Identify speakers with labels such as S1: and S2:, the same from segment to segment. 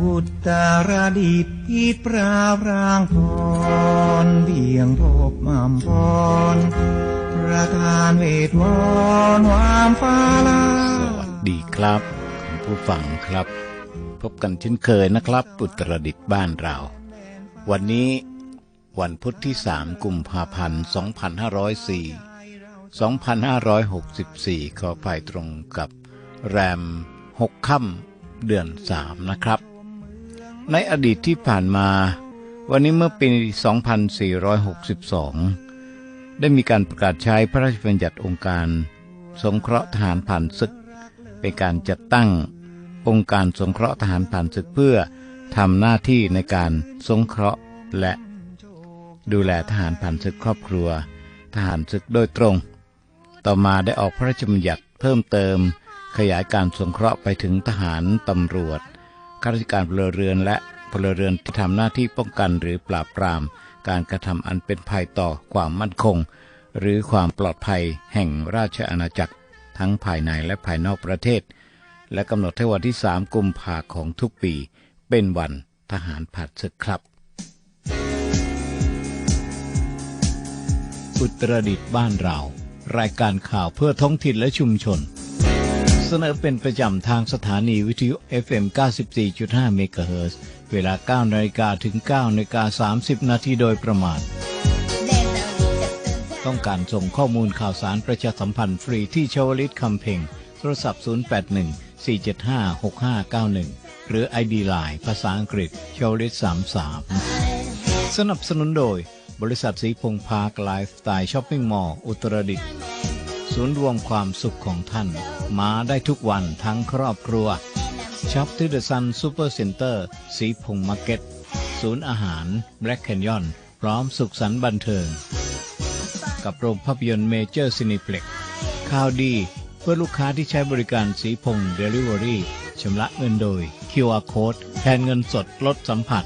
S1: อุตรดิตถ์พิปรารางพรเบียงพบมามพรประธานเวทวอนวามฟ้าลา
S2: สวัสดีครับคุณผู้ฟังครับ พบกันเช่นเคยนะครับ อุตรดิตบ้านเรา วันนี้วันพุทธที่3กุมภาพันธ์2504 2564 ขอภัยตรงกับแรม 6 ค่ำ เดือน3นะครับ ในอดีตที่ผ่านมา วันนี้เมื่อปี 2462 ได้มีการประกาศใช้พระราชบัญญัติองค์การ สงเคราะห์ทหารผ่านศึก เป็นการจัดตั้งองค์การสงเคราะห์ทหารผ่านศึกเพื่อทำหน้าที่ในการสงเคราะห์และดูแลทหารผ่านศึกครอบครัว ทหารศึกโดยตรง ต่อมาได้ออกพระราชบัญญัติเพิ่มเติม ขยายการสงเคราะห์ไปถึงทหารตำรวจข้าราชการพลเรือนและพลเรือนที่ทำหน้าที่ป้องกันหรือปราบปราม การกระทำอันเป็นภัยต่อความมั่นคง หรือความปลอดภัยแห่งราชอาณาจักร ทั้งภายในและภายนอกประเทศ และกำหนดให้วันที่3กุมภาของทุกปี เป็นวันทหารผ่านศึกครับ อุตรดิตบ้านเรา รายการข่าวเพื่อท้องถิ่นและชุมชน เสนอเป็นประจำทางสถานีวิทยุ FM 94.5เมกะเฮิรตซ์เวลา 9นาฬิกาถึง9นาฬิกา30 นาทีโดยประมาณ ต้องการส่งข้อมูลข่าวสารประชาสัมพันธ์ฟรีที่ชาวลิตคำเพ่งโทรศัพท์ 081 475 6591 หรือ ID Line ภาษาอังกฤษชาวลิต33 สนับสนุนโดย บริษัทสีพงพาร์คไลฟ์สไตล์ช้อปปิ้งมอลล์อุตรดิตถ์ ศูนย์รวมความสุขของท่าน มาได้ทุกวันทั้งครอบครัวช็อปที่เดอะซันซูเปอร์เซ็นเตอร์สีพงมาร์เก็ต ศูนย์อาหารแบล็กแคนยอนพร้อมสุขสันต์บันเทิง กับโรงภาพยนตร์เมเจอร์ซินิเพล็กข่าวดีเพื่อลูกค้าที่ใช้บริการสีพงเดลิเวอรี่ชำระเงินโดย QR Code แทนเงินสดลดสัมผัส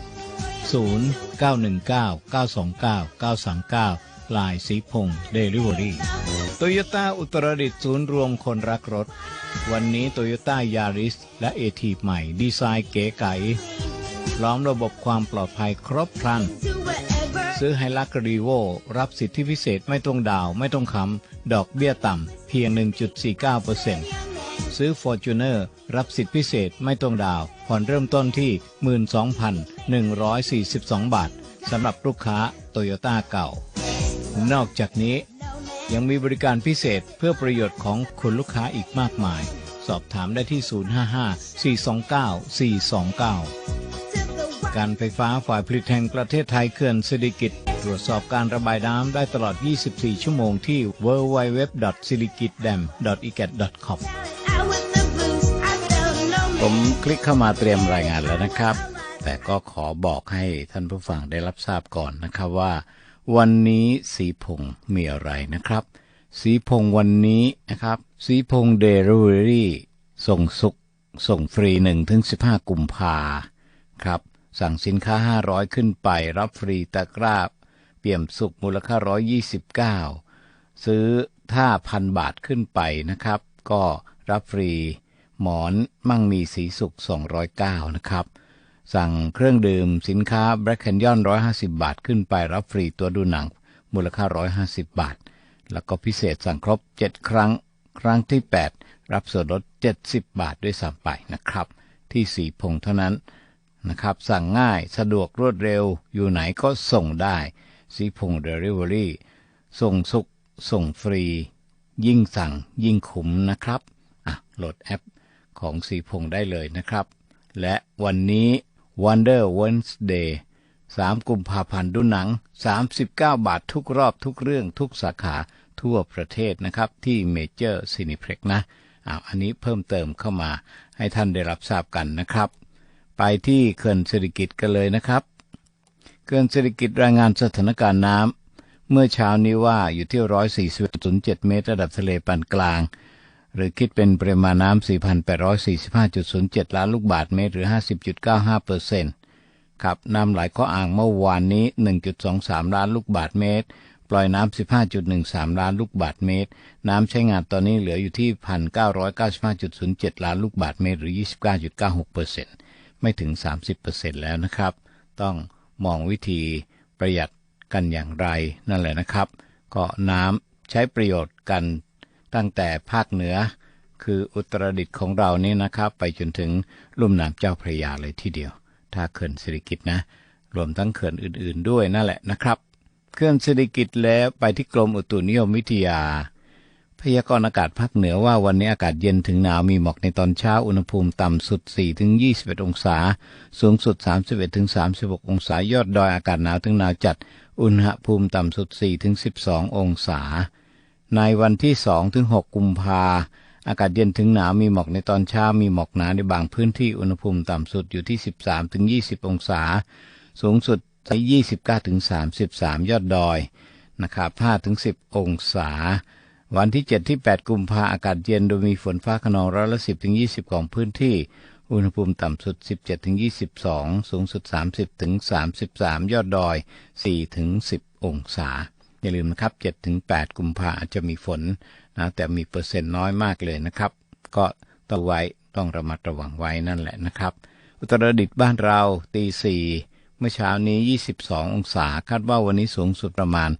S2: 0 9 1 9 9 2 9 9 3 9 ลายสีพงเดลิเวอรี่โตโยต้าอุตรดิตถ์ศูนย์รวมคนรักรถ วันนี้โตโยต้ายาริสและเอทีใหม่ ดีไซน์เก๋ไก๋พร้อมระบบความปลอดภัยครบครัน ซื้อไฮลักรีโวรับสิทธิพิเศษไม่ต้องดาวไม่ต้องคำดอกเบี้ยต่ำเพียง 1.49%ซื้อ Fortuner รับสิทธิพิเศษไม่ต้องดาวผ่อนเริ่มต้นที่ 12,142 บาทสำหรับลูกค้าโตโยต้าเก่า นอกจากนี้ยังมีบริการพิเศษเพื่อประโยชน์ของคุณลูกค้าอีกมากมาย สอบถามได้ที่ 055-429-429 การไฟฟ้าฝ่ายผลิตแห่งประเทศไทยเขื่อนสิริกิตตรวจสอบการระบายน้ำได้ตลอด 24 ชั่วโมงที่ www.sirikitdam.egat.com ผมคลิกเข้ามาเตรียมรายงานแล้วนะครับ แต่ก็ขอบอกให้ท่านผู้ฟังได้รับทราบก่อนนะครับว่า วันนี้สีพงมีอะไรนะครับ สีพงวันนี้นะครับ สีพงเดลิเวอรี่ส่งสุกส่งฟรี1ถึง15 กุมภาครับ สั่งสินค้า 500 ขึ้นไป รับฟรีตะกร้า เปี่ยมสุกมูลค่า 129 ซื้อถ้าพันบาทขึ้นไปนะครับ ก็รับฟรีหมอนมั่งมีสีสุก209 นะครับ สั่งเครื่องดื่มสินค้า Black Canyon 150 บาทขึ้นไปรับฟรีตัวดูหนัง มูลค่า 150 บาท แล้วก็พิเศษสั่งครบ 7 ครั้ง ครั้งที่ 8 รับส่วนลด 70 บาทด้วยซ้ำไปนะครับ ที่สีพงเท่านั้นนะครับ สั่งง่ายสะดวกรวดเร็วอยู่ไหนก็ส่งได้ สีพงเดลิเวอรี่ส่งสุกส่งฟรี ยิ่งสั่งยิ่งคุ้มนะครับอะโหลดแอปของสีพงได้เลยนะครับ และวันนี้ Wonder Wednesday 3 กุมภาพันธ์ดูหนัง 39 บาททุกรอบทุกเรื่องทุกสาขาทั่วประเทศนะครับ ที่เมเจอร์ซินิเพล็กนะอ้าวอันนี้เพิ่มเติมเข้ามาให้ท่านได้รับทราบกันนะครับ ไปที่เขื่อนเศรษฐกิจกันเลยนะครับเขื่อนเศรษฐกิจรายงานสถานการณ์น้ำเมื่อเช้านี้ว่าอยู่ที่ 141.07 เมตร ระดับทะเลปานกลาง หรือคิดเป็นปริมาณน้ำ 4,845.07 ล้านลูกบาศก์เมตร หรือ 50.95เปอร์เซ็นต์ครับน้ำไหลเข้าอ่างเมื่อวานนี้ 1.23 ล้านลูกบาศก์เมตร ปล่อยน้ำ 15.13 ล้านลูกบาศก์เมตร น้ำใช้งานตอนนี้เหลืออยู่ที่ 1,995.07 ล้านลูกบาศก์เมตร หรือ 29.96เปอร์เซ็นต์ไม่ถึง 30%แล้วนะครับ ต้องมองวิธีประหยัดกันอย่างไรนั่นแหละนะครับ ก็น้ำใช้ประโยชน์กัน ตั้งแต่ภาคเหนือ คืออุตรดิตถ์ของเรานี่นะครับ ไปจนถึงลุ่มน้ำเจ้าพระยาเลยทีเดียว ถ้าเขื่อนสิริกิตนะ รวมทั้งเขื่อนอื่นๆด้วยนั่นแหละนะครับเขื่อนสิริกิตแล้วไปที่กรมอุตุนิยมวิทยา พยากรณ์อากาศภาคเหนือว่าวันนี้อากาศเย็นถึงหนาวมีหมอกในตอนเช้าอุณหภูมิต่ำสุด4ถึง21 องศา สูงสุด 31ถึง36 องศายอดดอยอากาศหนาวถึงหนาวจัดอุณหภูมิต่ำสุด4ถึง12 องศา ในวันที่2ถึง6กุมภาอากาศเย็นถึงหนาวมีหมอกในตอนเช้ามีหมอกหนาในบางพื้นที่อุณหภูมิต่ำสุดอยู่ที่ 13ถึง20 องศา สูงสุดที่29ถึง33 ยอดดอยนะครับ5ถึง10 องศา วันที่ 7 ที่ 8 กุมภาอากาศเย็นโดยมีฝนฟ้าขนองร้อยละ10ถึง20 ของพื้นที่ อุณหภูมิต่ำสุด 17ถึง22 สูงสุด 30ถึง33 ยอดดอย4ถึง10 องศา อย่าลืมนะครับ7ถึง8กุมภาอาจจะมีฝนนะแต่มีเปอร์เซ็นต์น้อยมากเลยนะครับ ก็ต้องไว้ต้องระมัดระวังไว้นั่นแหละนะครับ อุตรดิตถ์บ้านเราตีสี่เมื่อเช้านี้ 22 องศา คาดว่าวันนี้สูงสุดประมาณ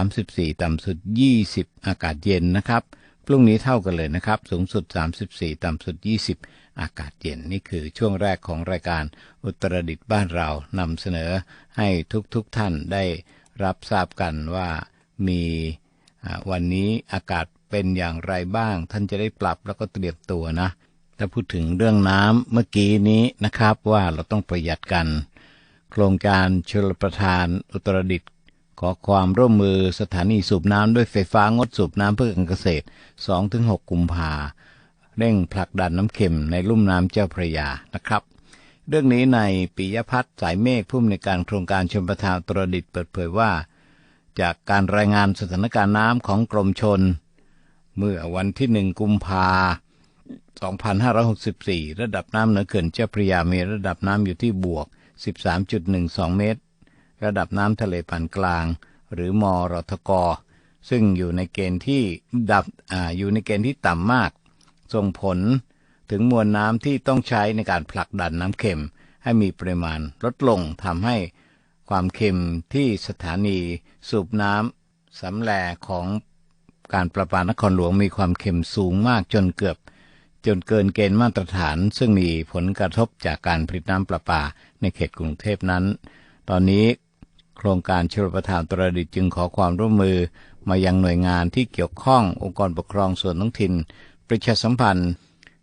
S2: 34 ต่ำสุด 20 อากาศเย็นนะครับ พรุ่งนี้เท่ากันเลยนะครับ สูงสุด 34 ต่ำสุด 20 อากาศเย็น นี่คือช่วงแรกของรายการอุตรดิตถ์บ้านเรานำเสนอให้ทุกๆทท่านได้ รับทราบกันว่ามีวันนี้อากาศเป็นอย่างไรบ้าง ท่านจะได้ปรับแล้วก็เตรียมตัวนะถ้าพูดถึงเรื่องน้ำเมื่อกี้นี้นะครับว่าเราต้องประหยัดกัน โครงการชลประทานอุตรดิตถ์ขอความร่วมมือสถานีสูบน้ำด้วยไฟฟ้างดสูบน้ำเพื่อการเกษตร 2-6 กุมภาเร่งผลักดันน้ำเข็มในลุ่มน้ำเจ้าพระยานะครับ เรื่องนี้ในปิยพัฒน์สายเมฆผู้อำนวยการโครงการชลประทานตรดิตเปิดเผยว่า จากการรายงานสถานการณ์น้ำของกรมชน เมื่อวันที่หนึ่งกุมภา2564 ระดับน้ำเหนือเขื่อนเจ้าพระยามีระดับน้ำอยู่ที่บวก 13.12 เมตร ระดับน้ำทะเลปานกลาง หรือมรทก ซึ่งอยู่ในเกณฑ์ที่ดับออยู่ในเกณฑ์ที่ต่ำมาก ส่งผล ถึงมวลน้ำที่ต้องใช้ในการผลักดันน้ำเค็ม ให้มีปริมาณลดลงทำให้ความเค็มที่สถานีสูบน้ำสำแลของการประปานครหลวงมีความเค็มสูงมากจนเกือบ จนเกินเกณฑ์มาตรฐาน ซึ่งมีผลกระทบจากการผลิตน้ำประปาในเขตกรุงเทพนั้น ตอนนี้โครงการชลประทานตรดิตจึงขอความร่วมมือมายังหน่วยงานที่เกี่ยวข้ององค์กรปกครองส่วนท้องถิ่น ประชาสัมพันธ์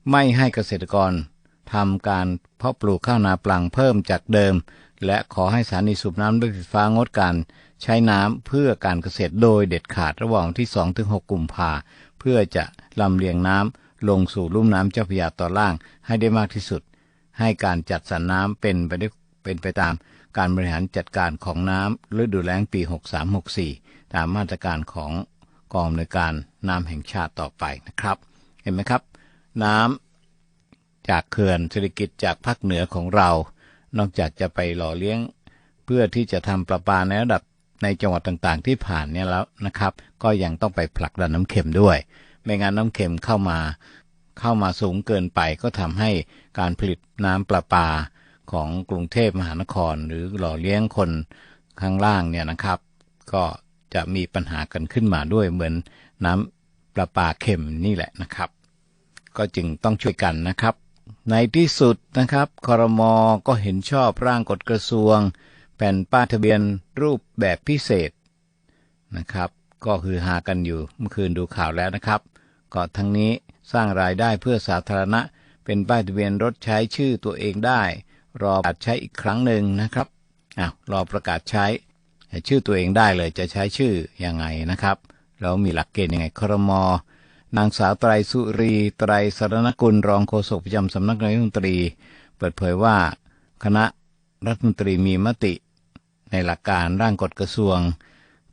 S2: ไม่ให้เกษตรกรทำการเพาะปลูกข้าวนาปลังเพิ่มจากเดิม และขอให้สถานีสูบน้ำด้วยไฟฟ้างดการใช้น้ำเพื่อการเกษตรโดยเด็ดขาดระหว่างที่ 2-6 กุมภาเพื่อจะลำเลียงน้ำลงสู่ลุ่มน้ำเจ้าพระยาต่อล่างให้ได้มากที่สุด ให้การจัดสรรน้ำเป็นไปได้เป็นไปตามการบริหารจัดการของน้ำฤดูแล้งปี 63-64 ตามมาตรการของกองอำนวยการน้ำแห่งชาติต่อไปนะครับ เห็นไหมครับ น้ำจากเขื่อนเศรษฐกิจจากภาคเหนือของเรา นอกจากจะไปหล่อเลี้ยง เพื่อที่จะทำประปาในระดับในจังหวัดต่างๆ ที่ผ่านเนี่ยแล้วนะครับ ก็ยังต้องไปผลักดันน้ำเค็มด้วย ไม่งั้นน้ำเค็มเข้ามา เข้ามาสูงเกินไปก็ทำให้การผลิตน้ำประปาของกรุงเทพมหานคร หรือหล่อเลี้ยงคนข้างล่างเนี่ยนะครับ ก็จะมีปัญหากันขึ้นมาด้วยเหมือนน้ำประปาเค็มนี่แหละนะครับ ก็จึงต้องช่วยกันนะครับ ในที่สุดนะครับคอรมอก็เห็นชอบร่างกฎกระทรวง แผ่นป้ายทะเบียนรูปแบบพิเศษนะครับ ก็คือหากันอยู่เมื่อคืนดูข่าวแล้วนะครับก็ทั้งนี้สร้างรายได้เพื่อสาธารณะ เป็นป้ายทะเบียนรถใช้ชื่อตัวเองได้ รอประกาศใช้อีกครั้งหนึ่งนะครับอ้าวรอประกาศใช้ชื่อตัวเองได้เลยจะใช้ชื่อยังไงนะครับแล้วมีหลักเกณฑ์ยังไงครมอ นางสาวไตรสุรีไตรสรณกุลรองโฆษกประจำสำนักนายกรัฐมนตรี เปิดเผยว่า คณะรัฐมนตรีมีมติ ในหลักการร่างกฎกระทรวง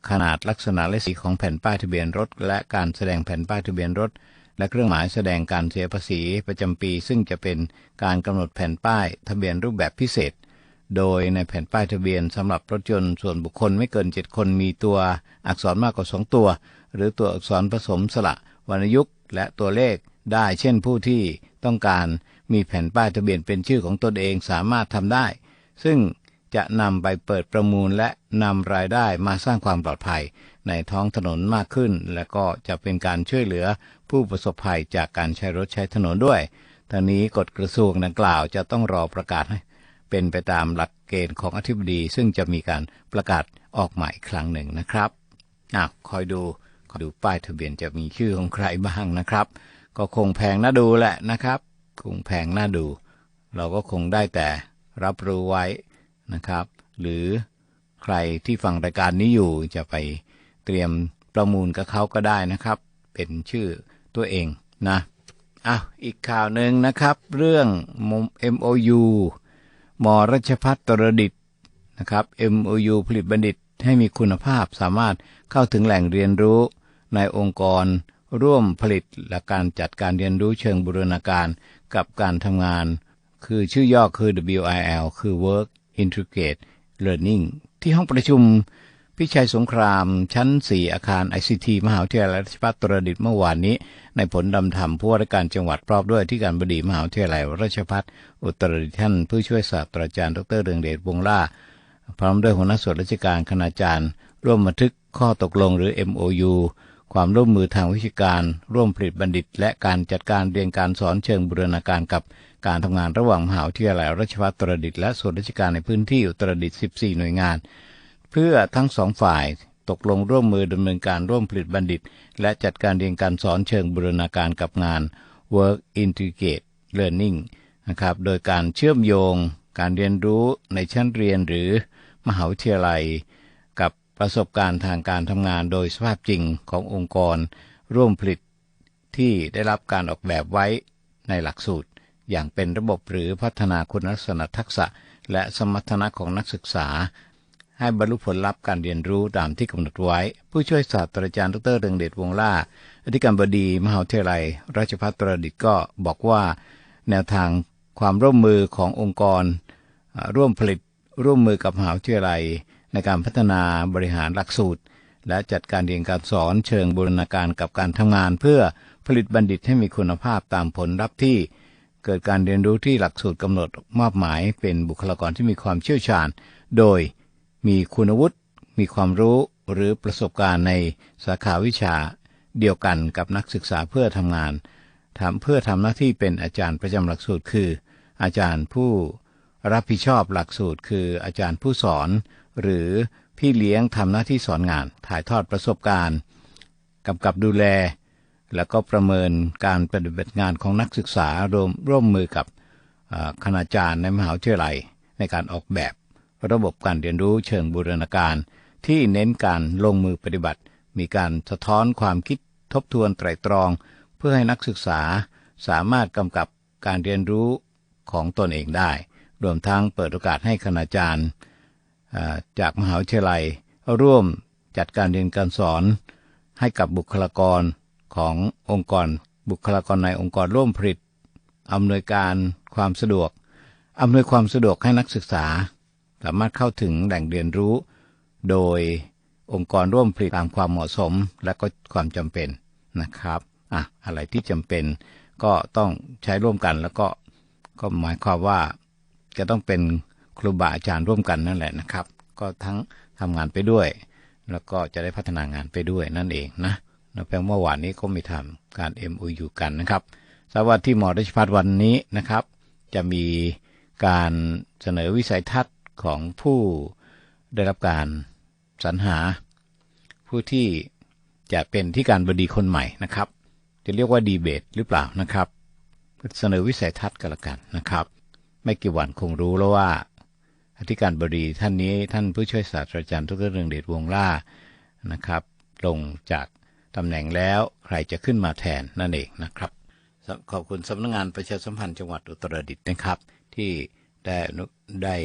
S2: ขนาดลักษณะและสีของแผ่นป้ายทะเบียนรถ และการแสดงแผ่นป้ายทะเบียนรถ และเครื่องหมายแสดงการเสียภาษีประจำปี ซึ่งจะเป็นการกำหนดแผ่นป้ายทะเบียนรูปแบบพิเศษ โดยในแผ่นป้ายทะเบียนสำหรับรถยนต์ส่วนบุคคลไม่เกิน 7 คนมีตัวอักษรมากกว่า 2 ตัว หรือตัวอักษรผสมสระ วรรณยุกต์และตัวเลขได้เช่นผู้ที่ต้องการมีแผ่นป้ายทะเบียนเป็นชื่อของตนเองสามารถทำได้ ซึ่งจะนำไปเปิดประมูลและนำรายได้มาสร้างความปลอดภัยในท้องถนนมากขึ้น และก็จะเป็นการช่วยเหลือผู้ประสบภัยจากการใช้รถใช้ถนนด้วยทางนี้กฎกระทรวงดังกล่าวจะต้องรอประกาศให้เป็นไปตามหลักเกณฑ์ของอธิบดี ซึ่งจะมีการประกาศออกใหม่ครั้งหนึ่งนะครับอะคอยดู ดูป้ายทะเบียนจะมีชื่อของใครบ้างนะครับ ก็คงแพงน่าดูแหละนะครับ คงแพงน่าดู เราก็คงได้แต่รับรู้ไว้นะครับ หรือใครที่ฟังรายการนี้อยู่จะไปเตรียมประมูลกับเขาก็ได้นะครับ เป็นชื่อตัวเองนะอ้าวอีกข่าวหนึ่งนะครับ เรื่อง MOU มอรัชพัฒตรดิตนะครับ MOU ผลิตบัณฑิตให้มีคุณภาพสามารถเข้าถึงแหล่งเรียนรู้ ในองค์กรร่วมผลิตและการจัดการเรียนรู้เชิงบูรณาการกับการทำงาน คือชื่อย่อคือ WIL คือ Work Integrate Learning ที่ห้องประชุมพิชัยสงครามชั้น 4 อาคาร ICT มหาวิทยาลัยราชภัฏตรดิตถ์เมื่อวานนี้ ในผลดำธรรมผู้ว่าราชการจังหวัดพร้อมด้วยที่การบดีมหาวิทยาลัยราชภัฏอุตรดิตถ์ท่านผู้ช่วยศาสตราจารย์ดรเรืองเดชวงล่า พร้อมด้วยหัวหน้าส่วนราชการคณาจารย์ ร่วมบันทึกข้อตกลงหรือ MOU ความร่วมมือทางวิชาการ ร่วมผลิตบัณฑิต และการจัดการเรียนการสอนเชิงบูรณาการกับการทำงานระหว่างมหาวิทยาลัยราชภัฏตรดิตและส่วนราชการในพื้นที่อุตรดิตถ์14 หน่วยงาน เพื่อทั้งสองฝ่ายตกลงร่วมมือดำเนินการร่วมผลิตบัณฑิต และจัดการเรียนการสอนเชิงบูรณาการกับงาน Work Integrate Learning นะครับ โดยการเชื่อมโยง การเรียนรู้ในชั้นเรียนหรือมหาวิทยาลัย ประสบการณ์ทางการทำงานโดยสภาพจริงขององค์กร ร่วมผลิตที่ได้รับการออกแบบไว้ในหลักสูตร อย่างเป็นระบบหรือพัฒนาคุณลักษณะทักษะ และสมรรถนะของนักศึกษา ให้บรรลุผลลัพธ์การเรียนรู้ตามที่กำหนดไว้ ผู้ช่วยศาสตราจารย์ดรเรืองเดชวงล่าอธิการบดีมหาวิทยาลัย ราชภัฏตรดิตถ์ก็บอกว่า แนวทางความร่วมมือขององค์กร ร่วมผลิตร่วมมือกับมหาวิทยาลัย ในการพัฒนาบริหารหลักสูตร และจัดการเรียนการสอนเชิงบูรณาการกับการทำงาน เพื่อผลิตบัณฑิตให้มีคุณภาพตามผลลัพธ์ที่ เกิดการเรียนรู้ที่หลักสูตรกำหนดมอบหมาย เป็นบุคลากรที่มีความเชี่ยวชาญ โดยมีคุณวุฒิ มีความรู้หรือประสบการณ์ในสาขาวิชาเดียวกันกับนักศึกษาเพื่อทำงานทำเพื่อทำหน้าที่เป็นอาจารย์ประจำหลักสูตรคือ อาจารย์ผู้รับผิดชอบหลักสูตร คืออาจารย์ผู้สอน หรือพี่เลี้ยงทำหน้าที่สอนงาน ถ่ายทอดประสบการณ์กำกับดูแล แล้วก็ประเมินการปฏิบัติงานของนักศึกษารวมร่วมมือกับคณาจารย์ในมหาวิทยาลัย ในการออกแบบระบบการเรียนรู้เชิงบูรณาการ ที่เน้นการลงมือปฏิบัติ มีการสะท้อนความคิดทบทวนไตรตรอง เพื่อให้นักศึกษาสามารถกำกับการเรียนรู้ของตนเองได้ รวมทั้งเปิดโอกาสให้คณาจารย์ จากมหาวิทยาลัย ร่วมจัดการเรียนการสอนให้กับบุคลากรขององค์กร บุคลากรในองค์กรร่วมผลิตอำนวยการความสะดวกอำนวยความสะดวกให้นักศึกษา สามารถเข้าถึงแหล่งเรียนรู้ โดยองค์กรร่วมผลิตตามความเหมาะสมและก็ความจำเป็นนะครับอะอะไรที่จำเป็นก็ต้องใช้ร่วมกันแล้วก็ก็หมายความว่าจะต้องเป็น ครูบาอาจารย์ร่วมกันนั่นแหละนะครับ ก็ทั้งทำงานไปด้วย แล้วก็จะได้พัฒนางานไปด้วยนั่นเองนะแล้วเพียงเมื่อวานนี้ก็มีทำการ MOU กันนะครับสวัสดีที่หมอราชพัฒวันนี้นะครับ จะมีการเสนอวิสัยทัศน์ของผู้ได้รับการสรรหา ผู้ที่จะเป็นที่การบดีคนใหม่นะครับ จะเรียกว่าดีเบตหรือเปล่านะครับ เสนอวิสัยทัศน์กันละกันนะครับ ไม่กี่วันคงรู้แล้วว่า อธิการบดีท่านนี้ท่านผู้ช่วยศาสตราจารย์ทุกเรื่องเดชวงล่านะครับลงจากตำแหน่งแล้วใครจะขึ้นมาแทนนั่นเองนะครับขอบคุณสำนักงงานประชาสัมพันธ์จังหวัดอุตรดิตถ์นะครับ ที่ได้ได้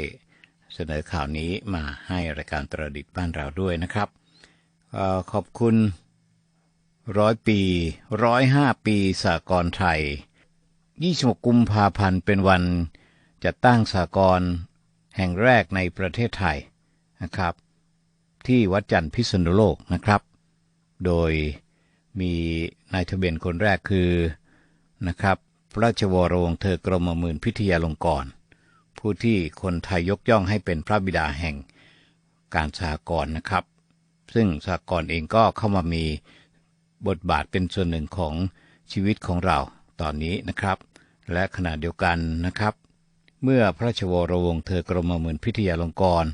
S2: เสนอข่าวนี้มาให้รายการตรดิตบ้านเราด้วยนะครับออขอบคุณร้อยปีร้อยห้าปีสากลไทย 26 กุมภาพันธ์เป็นวันจะตั้งสากล แห่งแรกในประเทศไทยนะครับ ที่วัดจันทร์พิษณุโลกนะครับ โดยมีนายทะเบียนคนแรกคือนะครับพระราชวรวงเธอกรมหมื่นพิทยาลงกรณ์ผู้ที่คนไทยยกย่องให้เป็นพระบิดาแห่งการสหกรนะครับ ซึ่งสหกรเองก็เข้ามามีบทบาทเป็นส่วนหนึ่งของชีวิตของเราตอนนี้นะครับ และขณะเดียวกันนะครับ เมื่อพระชวรวงศ์เธอกรมหมื่นพิทยาลงกรณ์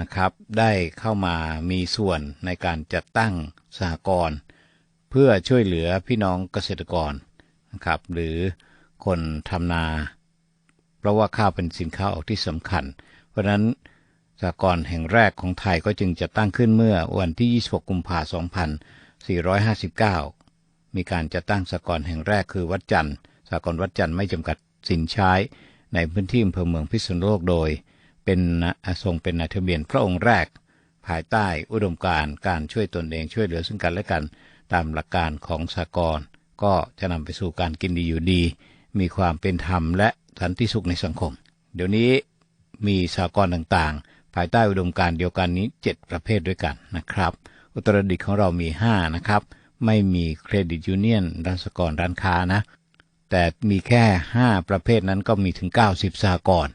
S2: นะครับ ได้เข้ามามีส่วนในการจัดตั้งสหกรณ์เพื่อช่วยเหลือพี่น้องเกษตรกรนะครับ หรือคนทำนา เพราะว่าข้าวเป็นสินค้าออกที่สำคัญ เพราะฉะนั้นสหกรณ์แห่งแรกของไทยก็จึงจะตั้งขึ้นเมื่อวันที่ 26 กุมภาพันธ์ 2459 มีการจัดตั้งสหกรณ์แห่งแรกคือวัดจันทร์สหกรณ์วัดจันทร์ไม่จำกัดสินใช้ ในพื้นที่อำเภอเมืองพิษณุโลกโดย เป็นทรงเป็นนายทะเบียนพระองค์แรก ภายใต้อุดมการการช่วยตนเองช่วยเหลือซึ่งกันและกัน ตามหลักการของสหกรณ์ก็จะนำไปสู่การกินดีอยู่ดี มีความเป็นธรรมและสันติสุขในสังคม เดี๋ยวนี้มีสหกรณ์ต่างๆ ภายใต้อุดมการเดียวกันนี้ 7 ประเภทด้วยกันนะครับ อุตรดิตของเรามี 5 นะครับ ไม่มีเครดิตยูเนียนร้านสกรณ์ร้านค้านะ แต่มีแค่ 5 ประเภทนั้นก็มีถึง 90สหกรณ์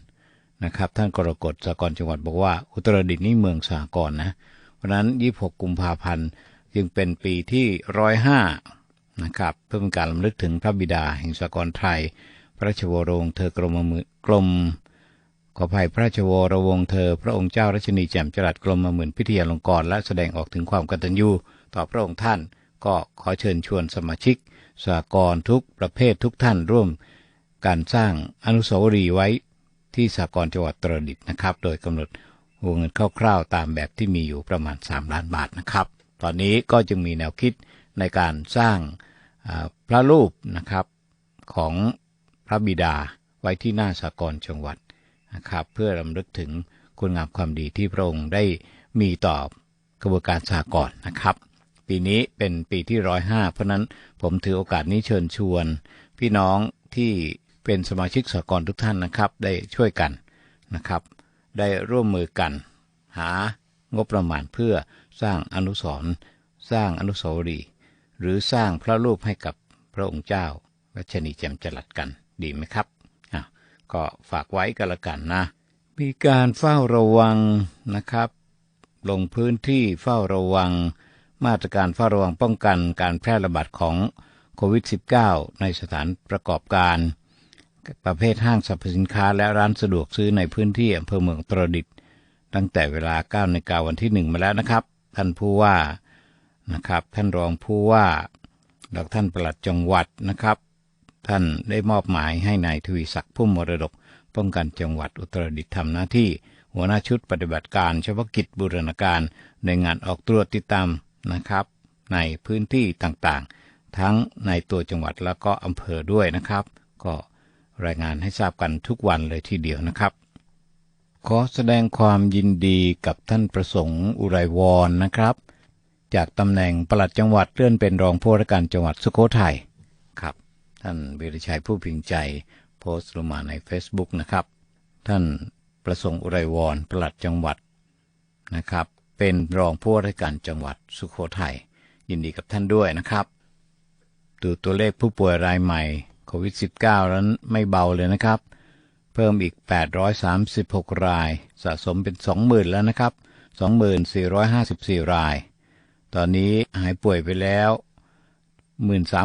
S2: นะครับ ท่านกรกฎสหกรจังหวัดบอกว่า อุตรดิตถ์นี่เมืองสหกรณ์นะเพราะนั้น26กุมภาพันธ์จึงเป็นปีที่105นะครับเพื่อเป็นการลำลึกถึงพระบิดาแห่งสหกรไทย พระราชวรงเธอกรมมือกรมขอภัยพระราชวรวงเธอ พระองค์เจ้ารัชนีแจ่มจรัสกรมมหมื่นพิทยาลงกรและแสดงออกถึงความกตัญญูต่อพระองค์ท่าน ก็ขอเชิญชวนสมาชิก สหกรทุกประเภททุกท่านร่วมการสร้างอนุสาวรีย์ไว้ที่สหกรจังหวัดตรดิตนะครับ โดยกำหนดวงเงินคร่าวๆ ตามแบบที่มีอยู่ประมาณ 3 ล้านบาทนะครับ ตอนนี้ก็จึงมีแนวคิดในการสร้างพระรูปนะครับของพระบิดาไว้ที่หน้าสหกรจังหวัดนะครับ เพื่อรำลึกถึงคุณงามความดีที่พระองค์ได้มีต่อกระบวนการสหกรนะครับ ปีนี้เป็นปีที่ร้อยห้าเพราะนั้นผมถือโอกาสนี้เชิญชวน พี่น้องที่เป็นสมาชิกสหกรณ์ทุกท่านนะครับ ได้ช่วยกันนะครับ ได้ร่วมมือกัน หางบประมาณเพื่อสร้างอนุสรณ์สร้างอนุสาวรีย์หรือสร้างพระรูปให้กับพระองค์เจ้ารัชนีแจ่มจรัสกันดีไหมครับอะก็ฝากไว้กันละกันนะ มีการเฝ้าระวังนะครับ ลงพื้นที่เฝ้าระวัง มาตรการเฝ้าระวังป้องกันการแพร่ระบาดของโควิด -19 ในสถานประกอบการ ประเภทห้างสรรพสินค้าและร้านสะดวกซื้อในพื้นที่อำเภอเมืองตรดิตตั้งแต่เวลา9นาฬิกาวันที่ 1 มาแล้วนะครับ ท่านผู้ว่านะครับ ท่านรองผู้ว่าแล้ท่านปลัดจังหวัดนะครับ ท่านได้มอบหมายให้นายทวีศักดิ์พุ่มมรดก ป้องกันจังหวัดอุตรดิตถ์ทำหน้าที่ หัวหน้าชุดปฏิบัติการเฉพาะกิจบูรณาการในงานออกตรวจติดตาม นะครับ ในพื้นที่ต่างๆ ทั้งในตัวจังหวัดแล้วก็อำเภอด้วยนะครับ ก็รายงานให้ทราบกันทุกวันเลยทีเดียวนะครับ ขอแสดงความยินดีกับท่านประสงค์อุไรวรนนะครับ จากตำแหน่งปลัดจังหวัดเลื่อนเป็นรองผู้ว่าการจังหวัดสุโขทัยครับ ท่านวิริชัยผู้พิงใจโพสต์ลงมาใน Facebook นะครับ ท่านประสงค์อุไรวรปลัดจังหวัดนะครับ เป็นรองผู้ว่าราชการจังหวัดสุโขทัยยินดีกับท่านด้วยนะครับ ดูตัวเลขผู้ป่วยรายใหม่โควิด -19 นั้นไม่เบาเลยนะครับ เพิ่มอีก 836 ราย สะสมเป็น 20,000 แล้วนะครับ 2454 ราย ตอนนี้หายป่วยไปแล้ว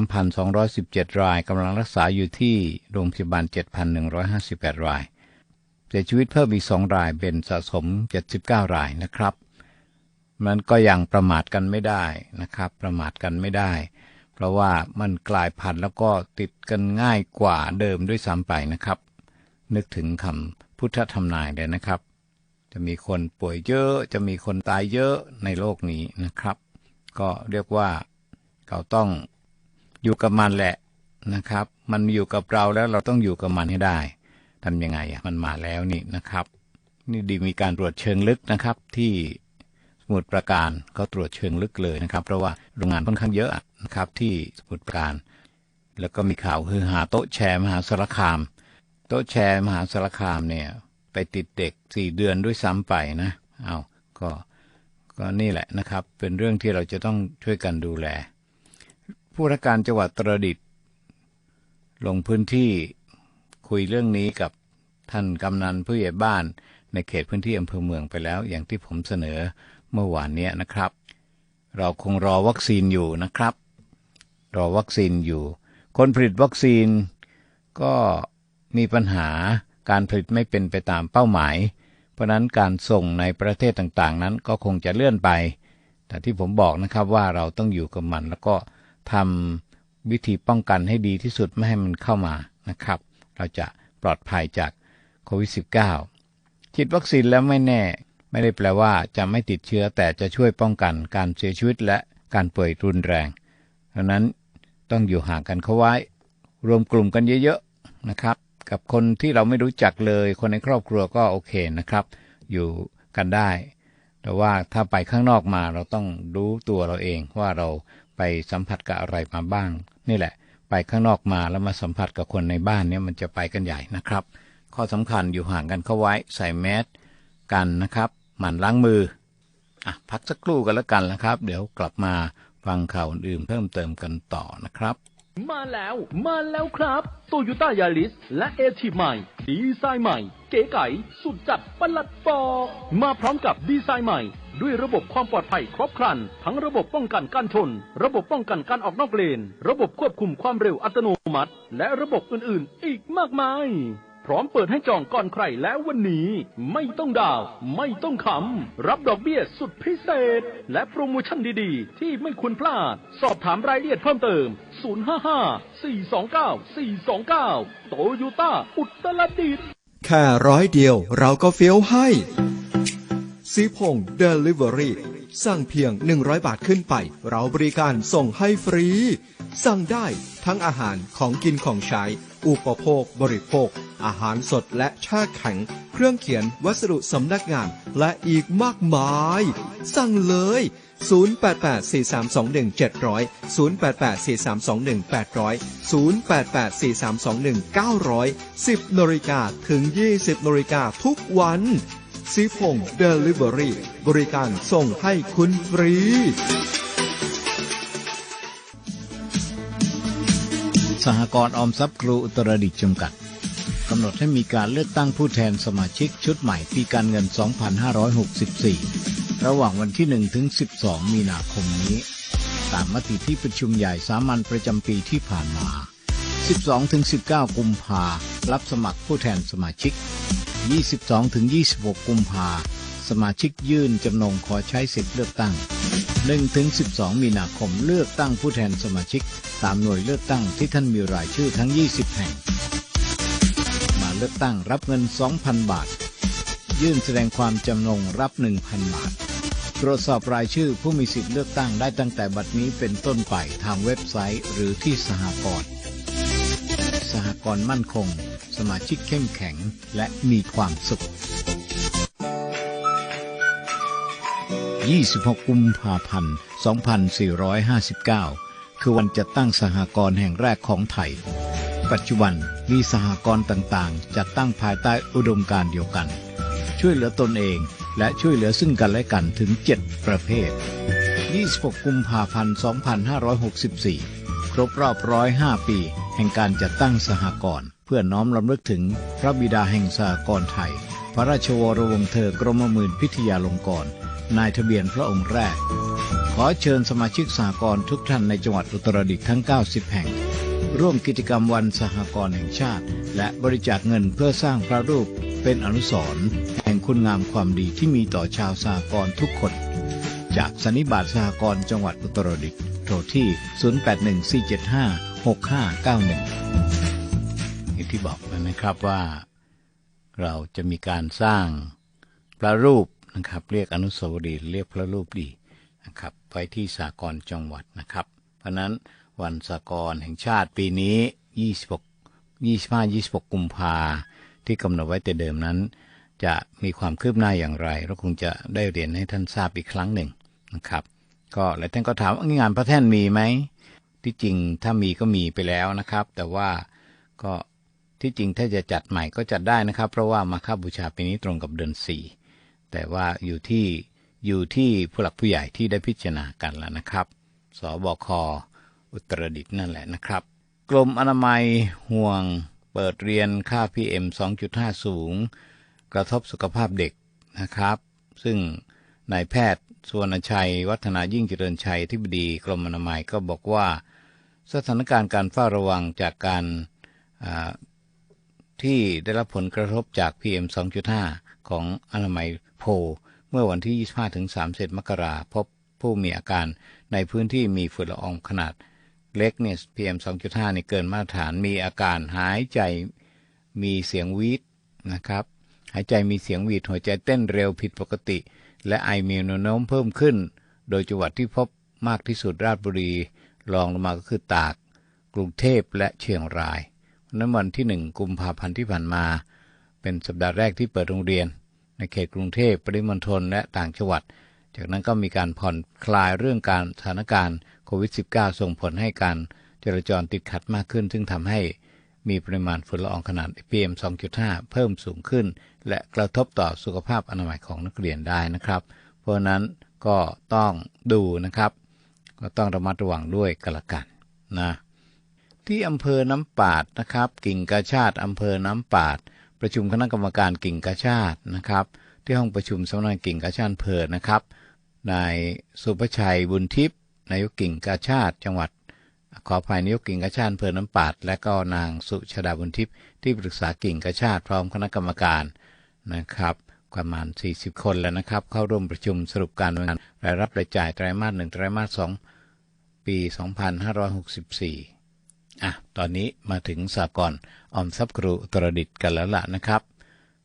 S2: 13,217 รายกำลังรักษาอยู่ที่โรงพยาบาล 7,158 ราย เสียชีวิตเพิ่มอีก 2 รายเป็นสะสม 79 รายนะครับ มันก็ยังประมาทกันไม่ได้นะครับ ประมาทกันไม่ได้ เพราะว่ามันกลายพันธุ์แล้วก็ติดกันง่ายกว่าเดิมด้วยซ้ำไปนะครับ นึกถึงคำพุทธธรรมนายเลยนะครับ จะมีคนป่วยเยอะจะมีคนตายเยอะในโลกนี้นะครับ ก็เรียกว่าเราต้องอยู่กับมันแหละนะครับ มันอยู่กับเราแล้วเราต้องอยู่กับมันให้ได้ทำยังไงอะมันมาแล้วนี่นะครับ นี่ดีมีการตรวจเชิงลึกนะครับที่ มุทรปราการเขาตรวจเชิงลึกเลยนะครับ เพราะว่าโรงงานค่อนข้างเยอะนะครับที่สมุทรปราการ แล้วก็มีข่าวคือหาโต๊ะแชร์มหาสารคาม โต๊ะแชร์มหาสารคามเนี่ยไปติดเด็กสี่เดือนด้วยซ้ำไปนะเอาก็ก็นี่แหละนะครับ เป็นเรื่องที่เราจะต้องช่วยกันดูแล ผู้ราชการจังหวัดตรดิตลงพื้นที่คุยเรื่องนี้กับท่านกำนันผู้ใหญ่บ้านในเขตพื้นที่อำเภอเมืองไปแล้ว อย่างที่ผมเสนอ เมื่อวานเนี้ยนะครับ เราคงรอวัคซีนอยู่นะครับ รอวัคซีนอยู่ คนผลิตวัคซีนก็มีปัญหาการผลิตไม่เป็นไปตามเป้าหมาย เพราะนั้นการส่งในประเทศต่างๆ นั้นก็คงจะเลื่อนไป แต่ที่ผมบอกนะครับว่าเราต้องอยู่กับมัน แล้วก็ทำวิธีป้องกันให้ดีที่สุดไม่ให้มันเข้ามานะครับ เราจะปลอดภัยจากโควิด -19 ฉีดวัคซีนแล้วไม่แน่ ไม่ได้แปลว่าจะไม่ติดเชื้อแต่จะช่วยป้องกันการเสียชีวิตและการป่วยรุนแรงดังนั้นต้องอยู่ห่างกันเข้าไว้ รวมกลุ่มกันเยอะๆนะครับ กับคนที่เราไม่รู้จักเลย คนในครอบครัวก็โอเคนะครับ อยู่กันได้ แต่ว่าถ้าไปข้างนอกมาเราต้องรู้ตัวเราเองว่าเราไปสัมผัสกับอะไรมาบ้าง นี่แหละ ไปข้างนอกมาแล้วมาสัมผัสกับคนในบ้านเนี่ยมันจะไปกันใหญ่นะครับ ข้อสำคัญอยู่ห่างกันเข้าไว้ใส่แมสกันนะครับ หมั่นล้างมืออะพักสักครู่กันแล้วกันนะครับ เดี๋ยวกลับมาฟังข่าวอื่นเพิ่มเติมกันต่อนะครับ
S3: มาแล้วมาแล้วครับโตโยต้ายาริสและเอทีใหม่ ดีไซน์ใหม่ เก๋ไก๋สุดจัดประหลัดบอกมาพร้อมกับดีไซน์ใหม่ด้วยระบบความปลอดภัยครบครัน ทั้งระบบป้องกันการชน ระบบป้องกันการออกนอกเลน ระบบควบคุมความเร็วอัตโนมัติ และระบบอื่น ๆ อีกมากมาย พร้อมเปิดให้จองก่อนใครแล้ววันนี้ ไม่ต้องดาว ไม่ต้องขำ รับดอกเบี้ยสุดพิเศษ และโปรโมชั่นดีๆ ที่ไม่ควรพลาด สอบถามรายละเอียดเพิ่มเติม 055 429 429 โตโยต้าอุตรดิตถ์
S4: แค่ร้อยเดียวเราก็เฟี้ยวให้ซีพงเดลิเวอรี่สั่งเพียง 100 บาทขึ้นไป เราบริการส่งให้ฟรี สั่งได้ทั้งอาหารของกินของใช้ อุปโภค บริโภค อาหารสดและชาแข็ง เครื่องเขียนวัสดุสำนักงานและอีกมากมาย สั่งเลย 0884321700 0884321800 0884321900 10นาฬิกาถึง 20นาฬิกาทุกวันซีพงเดลิเวอรี่ บริการส่งให้คุณฟรี
S2: สหกรณ์ออมทรัพย์ครูอุตรดิตถ์จำกัดกำหนดให้มีการเลือกตั้งผู้แทนสมาชิกชุดใหม่ปีการเงิน 2564 ระหว่างวันที่ 1 ถึง 12 มีนาคมนี้ ตามมติที่ประชุมใหญ่สามัญประจำปีที่ผ่านมา 12 ถึง 19 กุมภารับสมัครผู้แทนสมาชิก 22 ถึง 26 กุมภาสมาชิกยื่นจำนงขอใช้สิทธิเลือกตั้ง 1ถึง12 มีนาคมเลือกตั้งผู้แทนสมาชิก ตามหน่วยเลือกตั้งที่ท่านมีรายชื่อทั้ง 20 แห่ง มาเลือกตั้งรับเงิน 2,000 บาท ยื่นแสดงความจำนงรับ 1,000 บาท ตรวจสอบรายชื่อผู้มีสิทธิเลือกตั้งได้ตั้งแต่บัดนี้เป็นต้นไปทางเว็บไซต์หรือที่สหกรณ์สหกรณ์มั่นคง สมาชิกเข้มแข็งและมีความสุข 26 กุมภาพันธ์ 2459 คือวันจัดตั้งสหกรณ์แห่งแรกของไทย ปัจจุบันมีสหกรณ์ต่างๆ จัดตั้งภายใต้อุดมการเดียวกัน ช่วยเหลือตนเองและช่วยเหลือซึ่งกันและกันถึง 7 ประเภท 26 กุมภาพันธ์ 2564 ครบรอบ 105 ปี แห่งการจัดตั้งสหกรณ์เพื่อน้อมรำลึกถึงพระบิดาแห่งสหกรณ์ไทย พระราชวรวงศ์เธอกรมหมื่นพิทยาลงกรณ์ นายทะเบียนพระองค์แรก ขอเชิญสมาชิกสหกรณ์ทุกท่านในจังหวัดอุตรดิตถ์ทั้ง 90 แห่ง ร่วมกิจกรรมวันสหกรณ์แห่งชาติ และบริจาคเงินเพื่อสร้างพระรูปเป็นอนุสรณ์แห่งคุณงามความดีที่มีต่อชาวสหกรณ์ทุกคน จากสันนิบาตสหกรณ์จังหวัดอุตรดิตถ์โทรที่ 0814756591 อย่างที่บอกไปนะครับว่า เราจะมีการสร้างพระรูป นะครับ เรียกอนุสาวรีย์เรียกพระรูปดีนะครับไว้ที่สากลจังหวัดนะครับ เพราะนั้นวันสากลแห่งชาติปีนี้ 26 25 26 กุมภาที่กำหนดไว้แต่เดิมนั้น จะมีความคืบหน้าอย่างไรเราคงจะได้เรียนให้ท่านทราบอีกครั้งหนึ่งนะครับ ก็หลายท่านก็ถามว่างานพระแท่นมีไหมที่จริงถ้ามีก็มีไปแล้วนะครับ แต่ว่าก็ที่จริงถ้าจะจัดใหม่ก็จัดได้นะครับ เพราะว่ามาคาบูชาปีนี้ตรงกับเดือนสี่ แต่ว่าอยู่ที่อยู่ที่ผู้หลักผู้ใหญ่ที่ได้พิจารณากันแล้วนะครับ สบคอุตรดิตถ์นั่นแหละนะครับกกรมอนามัยห่วง เปิดเรียนค่า PM 2.5 สูง กระทบสุขภาพเด็กนะครับ ซึ่งนายแพทย์สุวรรณชัย วัฒนายิ่งเจริญชัยที่บดีกรมอนามัยก็บอกว่า สถานการณ์การเฝ้าระวังจากการ ที่ได้รับผลกระทบจาก PM 2.5 ของอนามัยโพ เมื่อวันที่ 25-30 มกราพบผู้มีอาการในพื้นที่มีฝุ่นละอองขนาดเล็กเนี่ย PM 2.5 นี่เกินมาตรฐานมีอาการหายใจมีเสียงวีดนะครับ หายใจมีเสียงวีดหัวใจเต้นเร็วผิดปกติ และไอมีแนวโน้มเพิ่มขึ้น โดยจังหวัดที่พบมากที่สุดราชบุรีรองลงมาก็คือตาก กรุงเทพและเชียงราย นั้นวันที่หนึ่งกุมภาพันธ์ที่ผ่านมา เป็นสัปดาห์แรกที่เปิดโรงเรียน ในเขตกรุงเทพปริมณฑลและต่างจังหวัด จากนั้นก็มีการผ่อนคลายเรื่องการสถานการณ์โควิด -19 ส่งผลให้การจราจรติดขัดมากขึ้น ซึ่งทำให้มีปริมาณฝุ่นละอองขนาด PM 2.5 เพิ่มสูงขึ้น และกระทบต่อสุขภาพอนามัยของนักเรียนได้นะครับ เพราะนั้นก็ต้องดูนะครับ ก็ต้องระมัดระวังด้วยกันละกันนะ ที่อำเภอน้ำปาดนะครับ กิ่งกาชาติอำเภอน้ำปาด ประชุมคณะกรรมการกิ่งกาชาตินะครับ ที่ห้องประชุมสำนักกิ่งกาชาติอำเภอนะครับนายสุภชัยบุญทิพย์นายกกิ่งกาชาติจังหวัด ขออภัยนายกกิ่งกาชาติอำเภอน้ำปาด และก็นางสุชาดาบุญทิพย์ที่ปรึกษากิ่งกาชาติพร้อมคณะกรรมการนะครับประมาณ 40 คนแล้วนะครับ เข้าร่วมประชุมสรุปการงานรายรับรายจ่ายไตรมาสหนึ่งไตรมาสสองปี 2564 อะตอนนี้มาถึงสากลออมทรัพย์ครูตรดิตกันแล้วล่ะนะครับ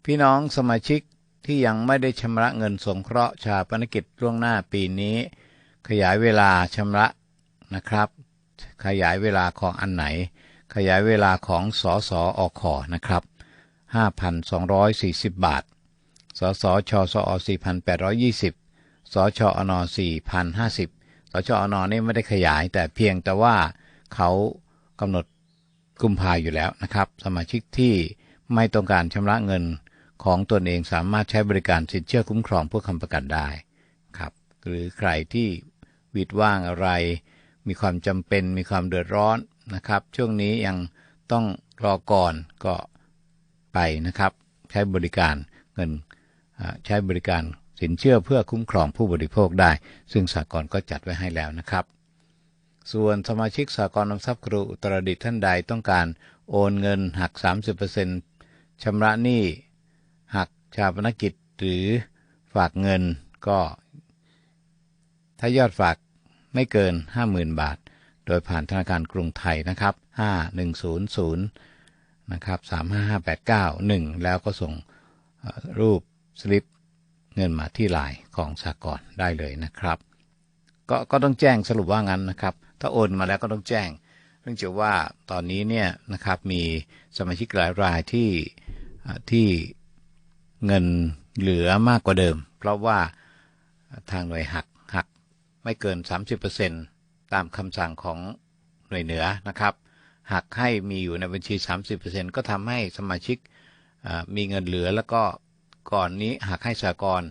S2: พี่น้องสมาชิกที่ยังไม่ได้ชำระเงินสงเคราะห์ชาปนกิจล่วงหน้าปีนี้ ขยายเวลาชำระนะครับ ขยายเวลาของอันไหน ขยายเวลาของสอสออขอนะครับ 5,240 บาท สสชสอ4,820 สชอน4,050 สชอนนี่ไม่ได้ขยายแต่เพียงแต่ว่าเขา กำหนดกุมภาอยู่แล้วนะครับ สมาชิกที่ไม่ต้องการชำระเงินของตนเองสามารถใช้บริการสินเชื่อคุ้มครองเพื่อคำประกันได้ครับ หรือใครที่วิดว่างอะไร มีความจำเป็นมีความเดือดร้อนนะครับ ช่วงนี้ยังต้องรอก่อนก็ไปนะครับ ใช้บริการเงินใช้บริการสินเชื่อเพื่อคุ้มครองผู้บริโภคได้ ซึ่งสากลก็จัดไว้ให้แล้วนะครับ ส่วนสมาชิกสากลน้ำทรัพย์ครูอุตรดิตถ์ท่านใดต้องการโอนเงินหัก 30%ชำระหนี้หักชาปนกิจหรือฝากเงินก็ ถ้ายอดฝากไม่เกิน 50,000 บาท โดยผ่านธนาคารกรุงไทยนะครับ 5100นะครับ355891 แล้วก็ส่งรูปสลิปเงินมาที่ไลายของสากลได้เลยนะครับ ก็ก็ต้องแจ้งสรุปว่างั้นนะครับ ถ้าโอนมาแล้วก็ต้องแจ้ง เนื่องจากว่าตอนนี้เนี่ยนะครับมีสมาชิกหลายรายที่ที่เงินเหลือมากกว่าเดิม เพราะว่าทางหน่วยหักหักไม่เกิน 30%ตามคำสั่งของหน่วยเหนือนะครับหักให้มีอยู่ในบัญชี 30%ก็ทำให้สมาชิกมีเงินเหลือแล้วก็ก่อนนี้หักให้สากล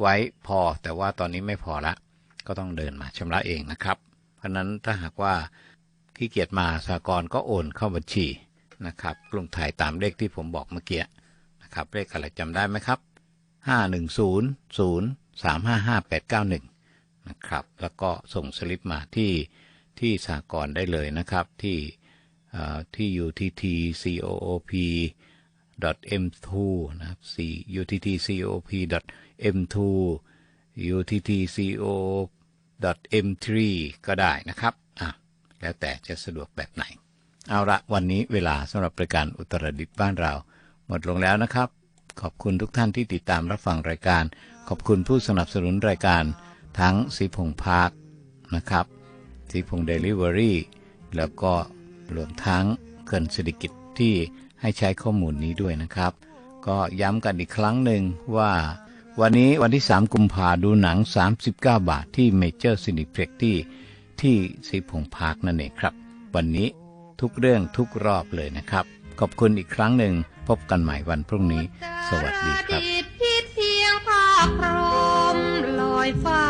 S2: ไว้พอ แต่ว่าตอนนี้ไม่พอละ ก็ต้องเดินมาชำระเองนะครับ ราะนั้นถ้าหากว่าขี้เกียจมาสากลก็โอนเข้าบัญชีนะครับกรุงไทยตามเลขที่ผมบอกเมื่อกี้นะครับเลขอะไรจำได้ไหมครับ 5100355891นะครับแล้วก็ส่งสลิปมาที่ที่สากลได้เลยนะครับที่ที่ UTT COOP m2 นะครับ u t t c o o p m2 uttco m3 ก็ได้นะครับอะแล้วแต่จะสะดวกแบบไหน เอาละวันนี้เวลาสำหรับรายการอุตรดิตบ้านเรา หมดลงแล้วนะครับ ขอบคุณทุกท่านที่ติดตามรับฟังรายการ ขอบคุณผู้สนับสนุนรายการทั้งสีพงพาร์คนะครับสีพงเดลิเวอรี่แล้วก็รวมทั้งเกินเศรษฐกิจที่ให้ใช้ข้อมูลนี้ด้วยนะครับ ก็ย้ำกันอีกครั้งหนึ่งว่า วันนี้วันที่ 3 กุมภาดูหนัง 39 บาทที่เมเจอร์ซินิเพล็กที่ที่สีพงพาร์คนั่นเองครับ วันนี้ทุกเรื่องทุกรอบเลยนะครับ ขอบคุณอีกครั้งหนึ่งพบกันใหม่วันพรุ่งนี้ สวัสดีครับ
S5: พิเพียงภาครมลอยฟ้า